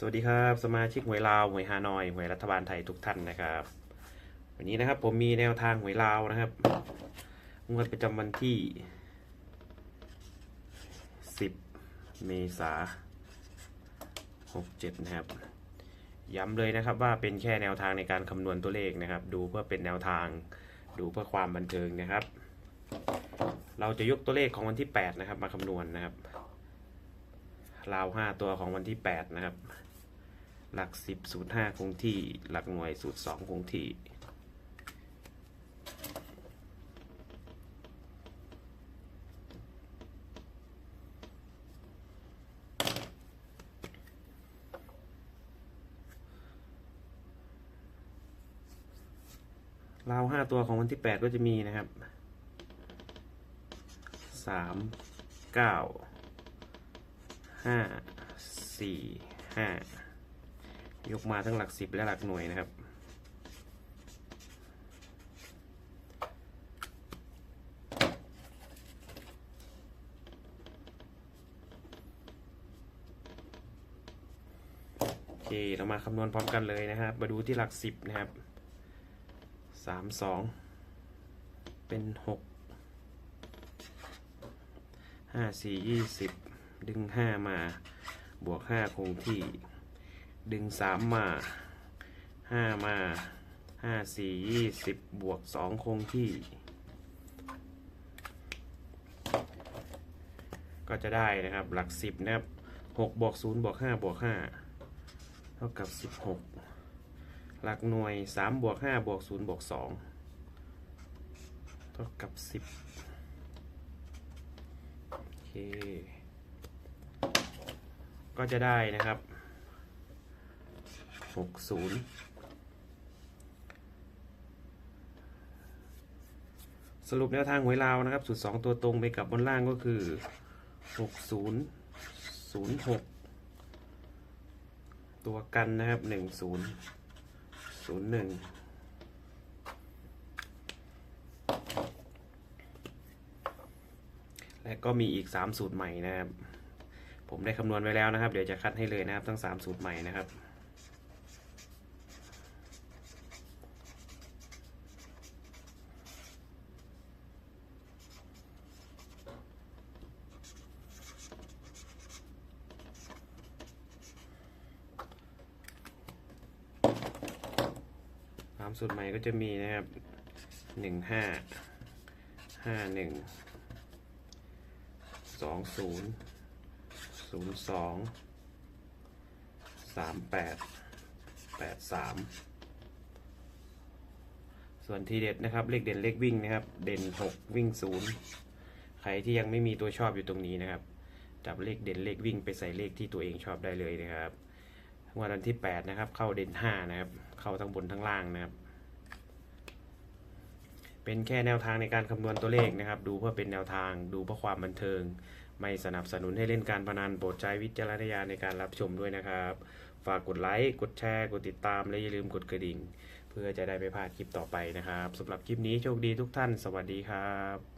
สวัสดีครับ สมาชิกหวยลาวหวยฮานอยหวยรัฐบาลไทยทุกท่านนะครับ วันนี้นะครับผมมีแนวทางหวยลาวนะครับงวดประจำวันที่ 10 เมษา67 นะครับ ย้ำเลยนะครับว่าเป็นแค่แนวทางในการคำนวณตัวเลขนะครับ ดูเพื่อเป็นแนวทางดูเพื่อความบันเทิงนะครับ เราจะยกตัวเลขของวันที่ 8 นะครับ มาคำนวณนะครับ ราวห้าตัวของวันที่8นะครับ หลัก10สูตร5คงที่ หลักหน่วยสูตร2คงที่ ราวห้าตัวของวันที่8ก็จะมีนะครับ3 9 ห้าสี่ห้ายกมาทั้งหลักสิบและหลักหน่วยนะครับ โอเค เรามาคำนวณพร้อมกันเลยนะครับ มาดูที่หลักสิบนะครับสามสองเป็นหกห้าสี่ยี่สิบ ดึงห้ามา บวกห้าคงที่ ดึงสามมาห้ามาห้าสี่ยี่สิบบวกสองคงที่ ก็จะได้นะครับ หลักสิบนะครับหกบวกศูนย์บวกห้าบวกห้าเท่ากับสิบหกหลักหน่วยสามบวกห้าบวกศูนย์บวกสองเท่ากับสิบโอเค ก็จะได้นะครับหกศูนย์สรุปแนวทางหวยลาวนะครับ สุดสองตัวตรงไปกับบนล่างก็คือหกศูนย์ศูนย์หกตัวกันนะครับหนึ่งศูนย์ศูนย์หนึ่งและก็มีอีกสามสูตรใหม่นะครับ ผมได้คำนวณไว้แล้วนะครับ เดี๋ยวจะคัดให้เลยนะครับทั้ง 3 สูตรใหม่นะครับสามสูตรใหม่ก็จะมีนะครับหนึ่งห้าห้าหนึ่งสองศูนย์ ศูนย์สองสามแปดแปดสามส่วนทีเด็ดนะครับ เลขเด่นเลขวิ่งนะครับ เด่นหกวิ่งศูนย์ใครที่ยังไม่มีตัวชอบอยู่ตรงนี้นะครับ จับเลขเด่นเลขวิ่งไปใส่เลขที่ตัวเองชอบได้เลยนะครับวันที่8นะครับ เข้าเด่น5นะครับ เข้าทั้งบนทั้งล่างนะครับ เป็นแค่แนวทางในการคำนวณตัวเลขนะครับ ดูเพื่อเป็นแนวทาง ดูเพื่อความบันเทิง ไม่สนับสนุนให้เล่นการพนันโปรดใช้วิจารณญาณในการรับชมด้วยนะครับ ฝากกดไลค์ กดแชร์ กดติดตาม และอย่าลืมกดกระดิ่ง เพื่อจะได้ไม่พลาดคลิปต่อไปนะครับสำหรับคลิปนี้โชคดีทุกท่าน สวัสดีครับ